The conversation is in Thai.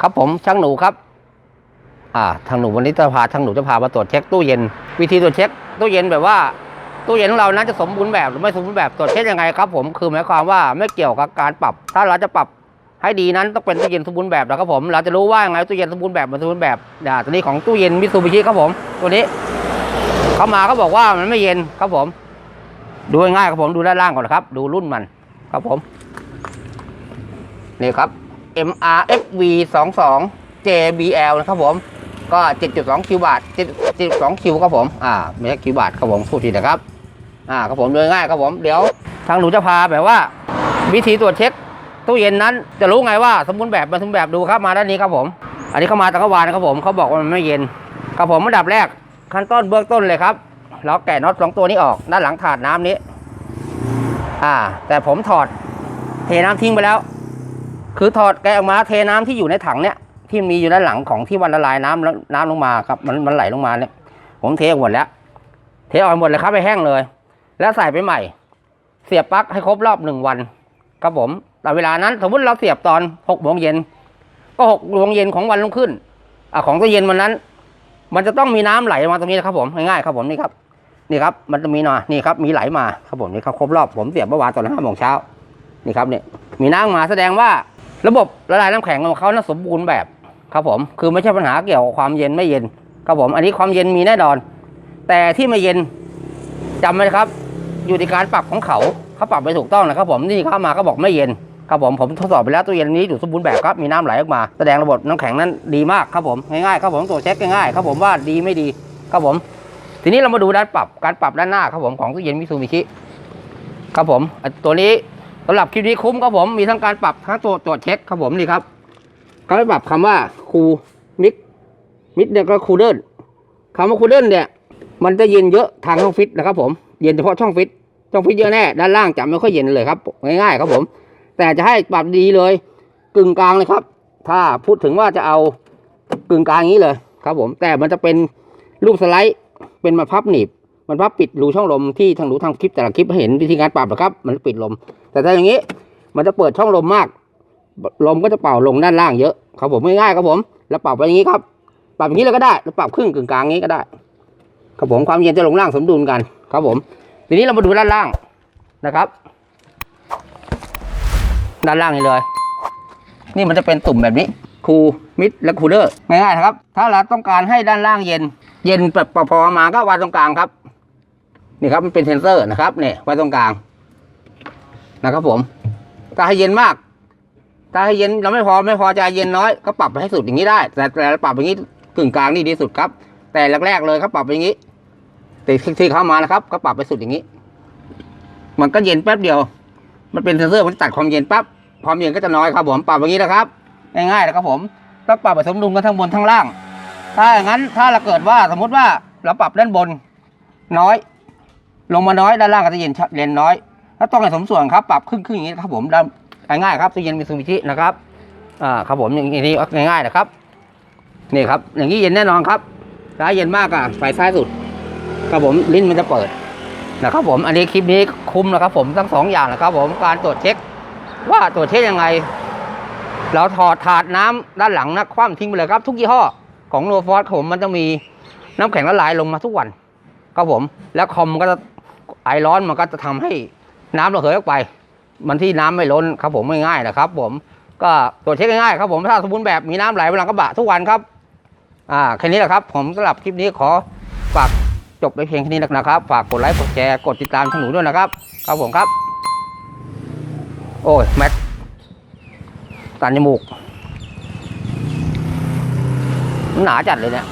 ครับผมช่างหนูครับ อ่าทางหนูวันนี้จะพาทางหนูจะพามาตรวจเช็คตู้เย็น วิธีตรวจเช็คตู้เย็นแบบว่าตู้เย็นของเรานั้นจะสมบูรณ์แบบหรือไม่สมบูรณ์แบบตรวจเช็คยังไงครับผมคือหมายความว่าไม่เกี่ยวกับการปรับ ถ้าเราจะปรับให้ดีนั้นต้องเป็นตู้เย็นสมบูรณ์แบบนะครับผม เราจะรู้ว่ายังไงตู้เย็นสมบูรณ์แบบมันสมบูรณ์แบบอ่าตัวนี้ของตู้เย็นมิตซูบิชิครับผม ตัวนี้เขามาเขาบอกว่ามันไม่เย็นครับผม ดูง่ายครับผมดูด้านล่างก่อนนะครับ ดูรุ่นมันครับผม นี่ครับ MRFV 2 2 JBL นะครับผม ก็ 7.2 คิวบาท7.2 คิวครับผม อ่าไม่ใช่คิวบาทครับผมพูดทีนะครับ อ่าครับผมโดยง่ายครับผม เดี๋ยวทางหนูจะพาแบบว่า วิธีตรวจเช็คตู้เย็นนั้นจะรู้ไงว่าสมบูรณ์แบบมันสมบูรณ์แบบดูครับมาด้านนี้ครับผม อันนี้เข้ามาตะกวานนะครับผมเขาบอกว่ามันไม่เย็นครับผมอันดับแรกขั้นต้นเบื้องต้นเลยครับเราแกะน็อตสองตัวนี้ออกด้านหลังถาดน้ำนี้ อ่า แต่ผมถอดเทน้ำทิ้งไปแล้ว คือถอดแกะออกมาเทน้ำที่อยู่ในถังเนี่ยที่มีอยู่ด้านหลังของที่วันละลายน้ำแล้วน้ำลงมาครับมันมันไหลลงมาเนี่ย ผมเทออกหมดแล้ว เทออกหมดเลยครับไปแห้งเลย แล้วใส่ไปใหม่ เสียบปลั๊กให้ครบรอบหนึ่งวันครับผมแต่เวลานั้น สมมติเราเสียบตอนหกโมงเย็นก็หกโมงเย็นของวันรุ่งขึ้นอ่าของตัวเย็นวันนั้น มันจะต้องมีน้ำไหลมาตรงนี้นะครับ ผมง่ายๆครับผมนี่ครับนี่ครับ มันจะมีหน่อยนี่ครับ มีไหลมาครับผมนี่ครับครบรอบผมเสียบเมื่อวานตอนห้าโมงเช้านี่ครับเนี่ยมีน้ำมาแสดงว่า ระบบละลายน้ำแข็งของเขานั้นสมบูรณ์แบบครับผม คือไม่ใช่ปัญหาเกี่ยวกับความเย็นไม่เย็นครับผม อันนี้ความเย็นมีแน่นอน แต่ที่ไม่เย็นจำไว้ครับ อยู่ในการปรับของเขาเขาปรับไปถูกต้องนะครับผมนี่เข้ามาก็บอกไม่เย็นครับผมผมทดสอบไปแล้วตู้เย็นนี้อยู่สมบูรณ์แบบครับมีน้ำไหลออกมา แสดงระบบน้ำแข็งนั้นดีมากครับผมง่ายๆครับผมตรวจเช็คง่ายๆครับผมว่าดีไม่ดีครับผม ทีนี้เรามาดูด้านปรับการปรับด้านหน้าครับผมของตู้เย็นมิซูบิชิครับผมตัวนี้ สำหรับคลิปนี้คุ้มครับผมมีทั้งการปรับทั้งตัวตรวจเช็คครับผมนี่ครับเขาไปปรับคำว่าคูมิกมิดเนี่ยก็คูเดิลคำว่าคูเดิลเนี่ย มันจะเย็นเยอะทางช่องฟิตนะครับผมเย็นเฉพาะช่องฟิตช่องฟิตเยอะแน่ด้านล่างจะไม่ค่อยเย็นเลยครับง่ายๆครับผม แต่จะให้ปรับดีเลยกึ่งกลางเลยครับ ถ้าพูดถึงว่าจะเอากึ่งกลางอย่างนี้เลยครับผมแต่มันจะเป็นรูปสไลด์เป็นมาพับหนีบ มันพับปิดรูช่องลมที่ทางหนูทางคลิปแต่ละคลิปเห็นวิธีการปรับนะครับ มันปิดลม แต่ถ้าอย่างนี้มันจะเปิดช่องลมมาก ลมก็จะเป่าลงด้านล่างเยอะครับผมง่ายๆครับผม แล้วปรับไปอย่างนี้ครับ ปรับอย่างนี้เลยก็ได้แล้วปรับครึ่งกึ่งกลางอย่างนี้ก็ได้ ครับผมความเย็นจะลงล่างสมดุลกันครับผม ทีนี้เรามาดูด้านล่างนะครับ ด้านล่างนี่เลย นี่มันจะเป็นตุ่มแบบนี้คูมิดและคูลเลอร์ง่ายๆนะครับ ถ้าเราต้องการให้ด้านล่างเย็น เย็นแบบพอๆมาก็วางตรงกลางครับ นี่ครับมันเป็นเซนเซอร์นะครับเนี่ยไว้ตรงกลางนะครับผมถ้าให้เย็นมาก ถ้าให้เย็นเราไม่พอไม่พอจะเย็นน้อยก็ปรับไปให้สุดอย่างนี้ได้ แต่แต่เราปรับอย่างนี้กึ่งกลางนี่ดีสุดครับ แต่แรกๆเลยเขาปรับไปอย่างนี้แต่ที่เข้ามานะครับ ก็ปรับไปสุดอย่างนี้ มันก็เย็นแป๊บเดียว มันเป็นเซนเซอร์มันตัดความเย็นปั๊บความเย็นก็จะน้อยครับผมปรับอย่างนี้นะครับ ง่ายๆนะครับผมต้องปรับไปสมดุลกันทั้งบนทั้งล่าง ถ้าอย่างนั้นถ้าเราเกิดว่าสมมุติว่าเราปรับด้านบนน้อย ลงมาน้อยด้านล่างก็จะเย็นเย็นน้อย แล้วต้องให้สมส่วนครับปรับครึ่งๆอย่างนี้ครับผมด้าง่ายๆครับตู้เย็นมีซูมิชินะครับอ่าครับผมอย่างนี้ง่ายๆนะครับนี่ครับ อย่างนี้เย็นแน่นอนครับถ้าเย็นมากอะไฟซ้ายสุดครับผมลิ้นมันจะเปิดนะครับผมอันนี้คลิปนี้คุ้มนะครับ ผมทั้งสองอย่างนะครับ ผมการตรวจเช็ค ว่าตรวจเช็คยังไง เราถอดถาดน้ำด้านหลังนะคว่ำทิ้งไปเลยครับ ทุกยี่ห้อของโนฟอสผมมันจะมีน้ำแข็งละลายลงมาทุกวันครับผม แล้วคอมมันก็จะ ไอร้อนมันก็จะทำให้น้ำระเหยออกไป มันที่น้ำไม่ล้นครับผมง่ายๆนะครับ ผมก็ตรวจเช็คง่ายๆครับผมถ้าสมบูรณ์แบบมีน้ำไหลบนหลังกระบะทุกวันครับอ่าแค่นี้แหละครับ ผมสำหรับคลิปนี้ขอฝากจบไปเพียงแค่นี้นะครับ ฝากกดไลค์กดแชร์กดติดตามช่องหนูด้วยนะครับครับผมครับ โอ้ยแมทตันจมูกหนาจัดเลยเนี่ย